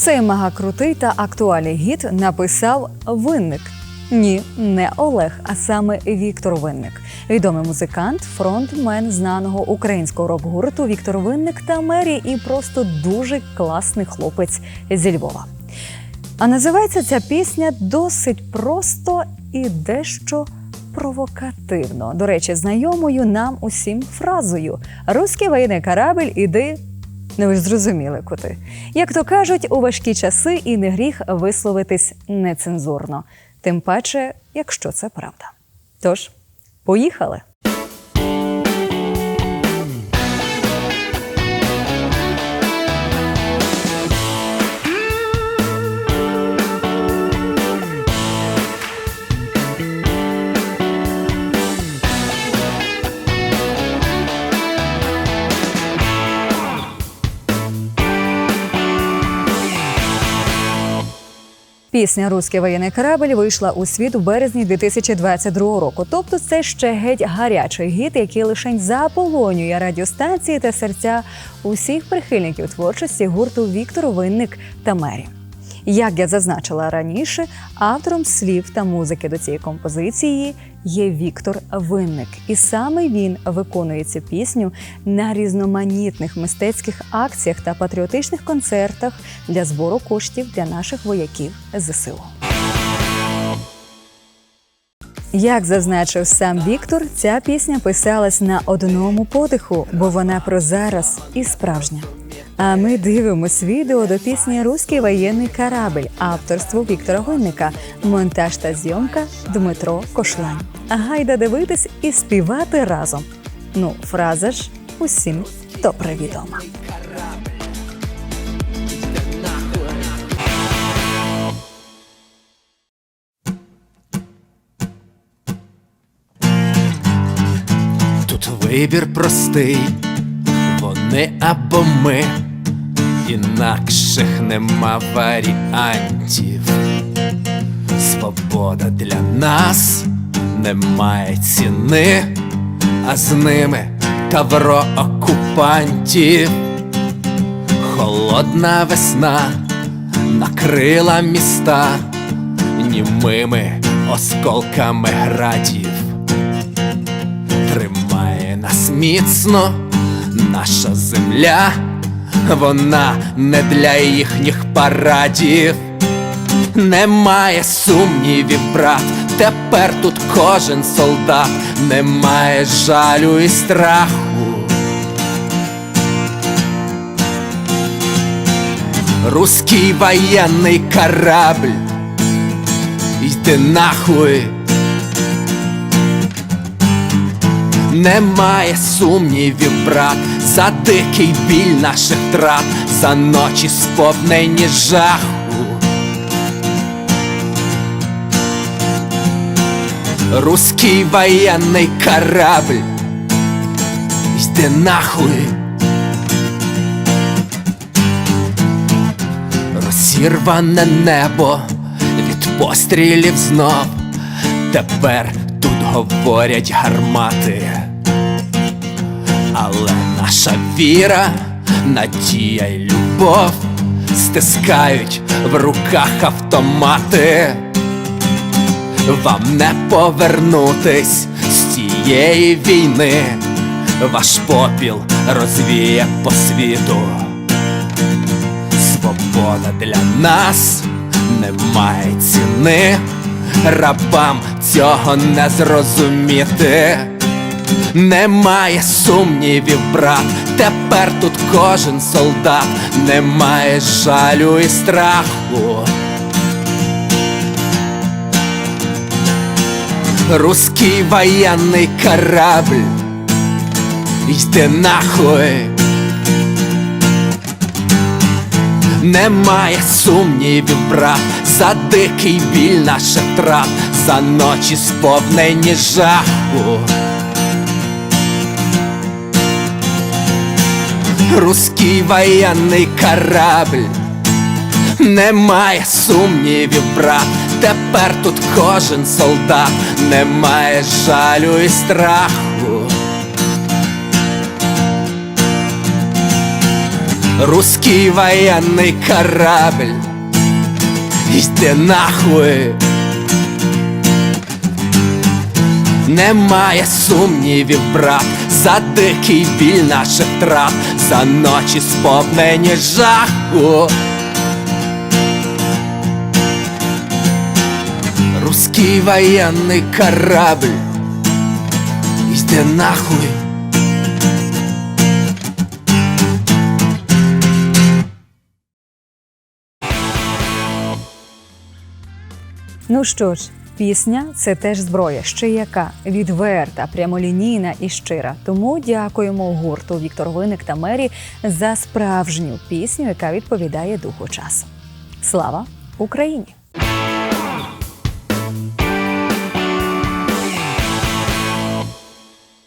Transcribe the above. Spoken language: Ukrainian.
Цей мегакрутий та актуальний гіт написав Винник. Ні, не Олег, а саме Віктор Винник, відомий музикант, фронтмен знаного українського рок-гурту Віктор Винник та Мері, і просто дуже класний хлопець зі Львова. А називається ця пісня досить просто і дещо провокативно. До речі, знайомою нам усім фразою Руський воєнний корабль, іди. Ну, ви ж зрозуміли, куди. Як то кажуть, у важкі часи і не гріх висловитись нецензурно. Тим паче, якщо це правда. Тож, поїхали! Пісня Руський воєнний корабль вийшла у світ у березні 2022 року. Тобто, це ще геть гарячий гіт, який лишень заполонює радіостанції та серця усіх прихильників творчості гурту Віктор Винник та Мері. Як я зазначила раніше, автором слів та музики до цієї композиції є Віктор Винник, і саме він виконує цю пісню на різноманітних мистецьких акціях та патріотичних концертах для збору коштів для наших вояків ЗСУ. Як зазначив сам Віктор, ця пісня писалась на одному подиху, бо вона про зараз і справжня. А ми дивимось відео до пісні Руський воєнний корабль авторство Віктора Гойника, монтаж та зйомка Дмитро Кошлань. Гайда дивитись і співати разом. Ну, фраза ж усім добре відома. Тут вибір простий, вони або ми, інакших нема варіантів. Свобода для нас не має ціни, а з ними тавро окупантів. Холодна весна накрила міста німими осколками градів тримає нас міцно, наша земля, вона не для їхніх парадів. Немає сумнівів, брат, тепер тут кожен солдат, немає жалю і страху. Руський воєнний корабль, йди нахуй. Немає сумнівів, брат, за дикий біль наших трат, за ночі сповнені жаху. Руський воєнний корабль, йди нахуй. Розірване небо від пострілів знов. Тепер говорять гармати. Але наша віра, надія й любов стискають в руках автомати. Вам не повернутись з цієї війни, ваш попіл розвіє по світу. Свобода для нас не має ціни, рабам цього не зрозуміти. Немає сумнівів, брат, тепер тут кожен солдат, немає жалю і страху. Руський воєнний корабль, йди нахуй. Немає сумнівів, брат, за дикий біль наших трат, за ночі сповнені жаху. Руський воєнний корабль, немає сумнівів, брат, тепер тут кожен солдат, немає жалю і страху. Русский военный корабль. Йди нахуй. Немає сумнівів, брат, за дикий біль наших трат, за ночі сповнені жаху. Русский военный корабль, йди нахуй. Ну що ж, пісня це теж зброя, ще яка відверта, прямолінійна і щира. Тому дякуємо гурту Віктор Виник та Мері за справжню пісню, яка відповідає духу часу. Слава Україні!